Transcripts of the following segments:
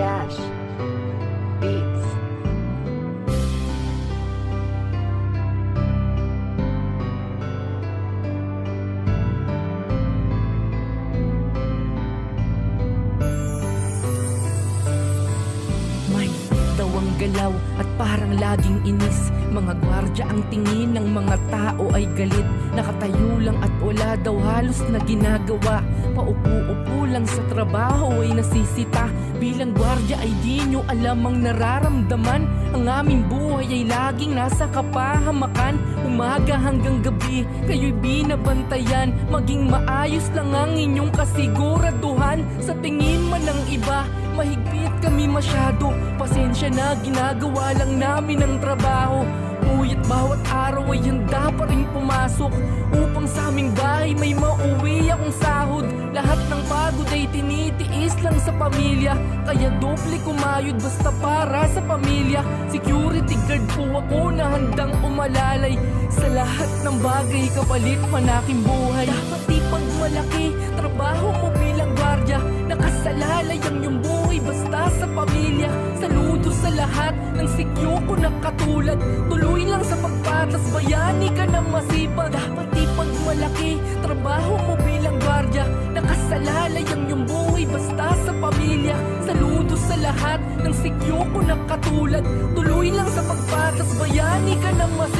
dash beats. May tawang galaw at parang laging inis. Mga gwardya ang tingin ng mga tao ay galit. Nakatayo lang at wala daw halos na ginagawa. Paupo-upo lang sa trabaho ay nasisita. Bilang gwardya ay di nyo alam ang nararamdaman. Ang aming buhay ay laging nasa kapahamakan. Umaga hanggang gabi, kayo'y binabantayan. Maging maayos lang ang inyong kasiguraduhan. Sa tingin man ng iba, mahigpit kami masyado. Pasensya na ginagawa lang namin ang trabaho. Ngunit bawat araw ay handa pa rin pumasok. Upang sa aming bahay may mauwi akong ng pagod ay tinitiis lang sa pamilya. Kaya doble kumayod basta para sa pamilya. Security guard po ako na handang umalalay. Sa lahat ng bagay kapalit man aking buhay. Dapat di pag malaki, trabaho mo bilang gwardya Nakasalalay ang iyong buhay basta sa pamilya. Saludo sa lahat ng sikyo ko na katulad. Tuloy lang sa pagpatas, bayani ka na masipag. Dapat di pag malaki, trabaho mo bilang gwardya Nakasalalay ang iyong buhay basta sa pamilya. Saludo sa lahat ng sikyo ko na katulad. Tuloy lang sa pagpatas, bayani ka na masipag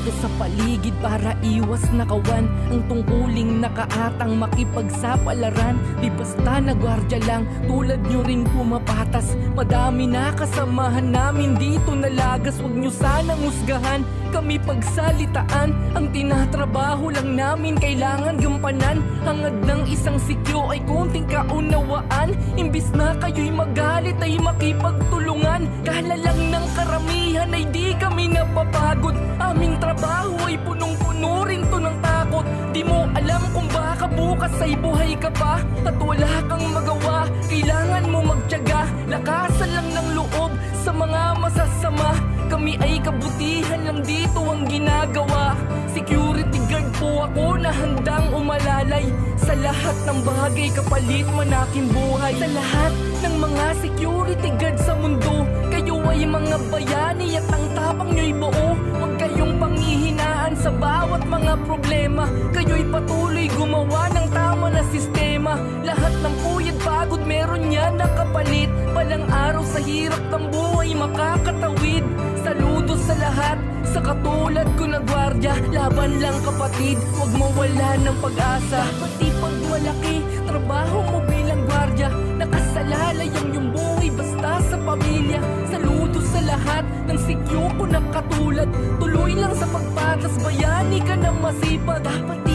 Alerto sa paligid para iwas nakawan Ang tungkuling nakaatang makipagsapalaran. Di basta na gwardya lang, tulad nyo ring pumapatas. Madami na kasamahan namin dito na lagas. Huwag nyo sanang husgahan, kami pagsalitaan. Ang tinatrabaho lang namin kailangan gampanan. Hangad ng isang sikyo ay konting kaunawaan. Imbis na kayo'y magalit ay makipagtulungan. Kala lang ng karamihan ay di kami napapagod bukas ay buhay ka pa At wala kang magawa, kailangan mo magtyaga Lakasan lang ng loob sa mga masasama. Kami ay kabutihan lang dito ang ginagawa. Security guard po ako na handang umalalay. Sa lahat ng bagay kapalit man aking buhay. Sa lahat ng mga security guard sa mundo Kayo ay mga bayani at ang tapang nyo'y buo. Huwag kayong panghihinaan sa bawat mga problema. Kayo'y patuloy gumawa ng tama na sistema. Lahat ng puyad pagod meron yan nakapalit. Palang araw sa hirap ng buhay makakatawid. Saludo sa lahat sa katulad ko na gwardya. Laban lang kapatid, huwag mawala ng pag-asa. Dapat di pag malaki, trabaho mo bilang gwardya. Nakasalalay ang iyong buhay basta sa pamilya. Saludo sa lahat ng sikyo ko na katulad. Tuloy lang sa pagpatas, bayani ka na masipag. Dapat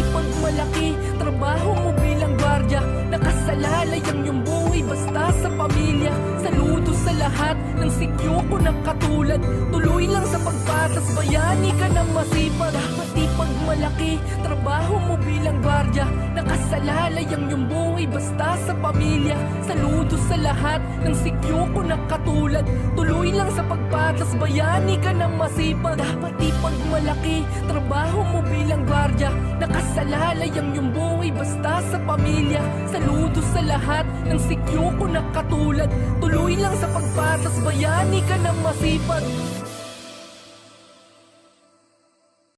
Nakasalalay ang iyong buhay basta sa pamilya. Saludo sa lahat ng sikyo ko na katulad. Tuloy lang sa pagpatas, bayani ka na masipag. Dapat di pag malaki, trabaho mo bilang gwardya Nakasalalay ang iyong buhay basta sa pamilya. Saludo sa lahat ng sikyo ko na katulad. Tuloy lang sa pagpatas, bayani ka na masipag. Dapat di pag malaki, trabaho mo bilang gwardya Nakasalalay ang iyong buhay basta sa pamilya. Saludo sa lahat ng sikyo ko na katulad. Tuloy lang sa pagpatas, bayani ka na masipag